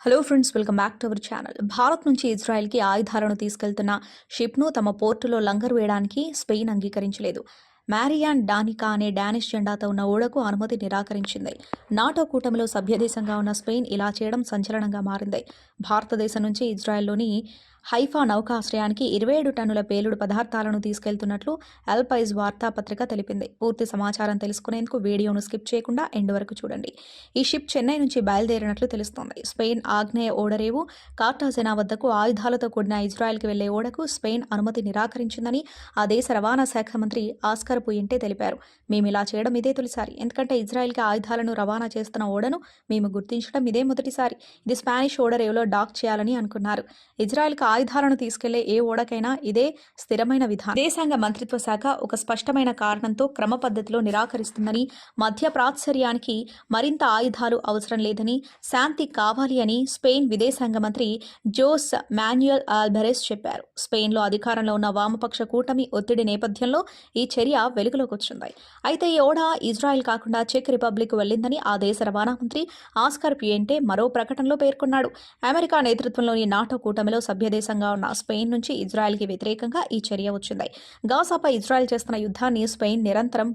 Hello friends welcome back to our channel Bharat నుంచి ఇజ్రాయెల్కి ఆయుధాలను తీసుకెళ్తున్న షిప్ను తమ పోర్టులో లంగర్ వేయడానికి స్పెయిన్ అంగీకరించలేదు. మ్యారియాన్ డానికా అనే డానిష్ జెండాతో ఉన్న ఓడకు అనుమతి నిరాకరించింది. నాటో కూటమిలో సభ్యదేశంగా ఉన్న స్పెయిన్ ఇలా చేయడం సంచలనంగా మారింది. భారతదేశం నుంచి ఇజ్రాయెల్లోని హైఫా నౌకాశ్రయానికి ఇరవై ఏడు టన్నుల పేలుడు పదార్థాలను తీసుకెళ్తున్నట్లు ఎల్పైజ్ వార్తాపత్రిక తెలిపింది. పూర్తి సమాచారం తెలుసుకునేందుకు వీడియోను స్కిప్ చేయకుండా ఎండ్ వరకు చూడండి. ఈ షిప్ చెన్నై నుంచి బయలుదేరినట్లు తెలుస్తోంది. స్పెయిన్ ఆగ్నేయ ఓడరేవు కార్టాజెనా వద్దకు ఆయుధాలతో కూడిన ఇజ్రాయెల్కి వెళ్ళే ఓడకు స్పెయిన్ అనుమతి నిరాకరించిందని ఆ దేశ రవాణా శాఖ మంత్రి ఆస్కర్ పుయింటే తెలిపారు. మేము ఇలా చేయడం ఇదే తొలిసారి. ఎందుకంటే ఇజ్రాయెల్కి ఆయుధాలను రవాణా చేస్తున్న ఓడను మేము గుర్తించడం ఇదే మొదటిసారి. ఇది స్పానిష్ ఓడరేవులో డాక్ చేయాలని అనుకున్నారు. ఇజ్రాయెల్కి ఆయుధాలను తీసుకెళ్ళే ఏ ఓడకైనా ఇదే స్థిరమైన విధానం. విదేశాంగ మంత్రిత్వ శాఖ ఒక స్పష్టమైన కారణంతో క్రమ పద్ధతిలో నిరాకరిస్తుందని మధ్య ప్రాచుర్యానికి మరింత ఆయుధాలు అవసరం లేదని శాంతి కావాలి అని స్పెయిన్ విదేశాంగ మంత్రి జోస్ మాన్యుయల్ ఆల్బెరెస్ చెప్పారు. స్పెయిన్లో అధికారంలో ఉన్న వామపక్ష కూటమి ఒత్తిడి నేపథ్యంలో ఈ చర్య వెలుగులోకి వచ్చింది అయితే ఈ ఓడ ఇజ్రాయెల్ కాకుండా చెక్ రిపబ్లిక్ వెళ్ళిందని ఆ దేశ రవాణా మంత్రి ఆస్కర్ పియంటే మరో ప్రకటనలో పేర్కొన్నాడు. అమెరికా నేతృత్వంలోని నాటో కూటమిలో దేశంగా ఉన్న స్పెయిన్ నుంచి ఇజ్రాయెల్కి వ్యతిరేకంగా ఈ చర్య వచ్చింది. గాజాపై ఇజ్రాయెల్ చేస్తున్న యుద్ధాన్ని స్పెయిన్ నిరంతరం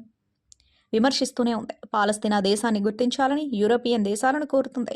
విమర్శిస్తూనే ఉంది. పాలస్తీనా దేశాన్ని గుర్తించాలని యూరోపియన్ దేశాలను కోరుతుంది.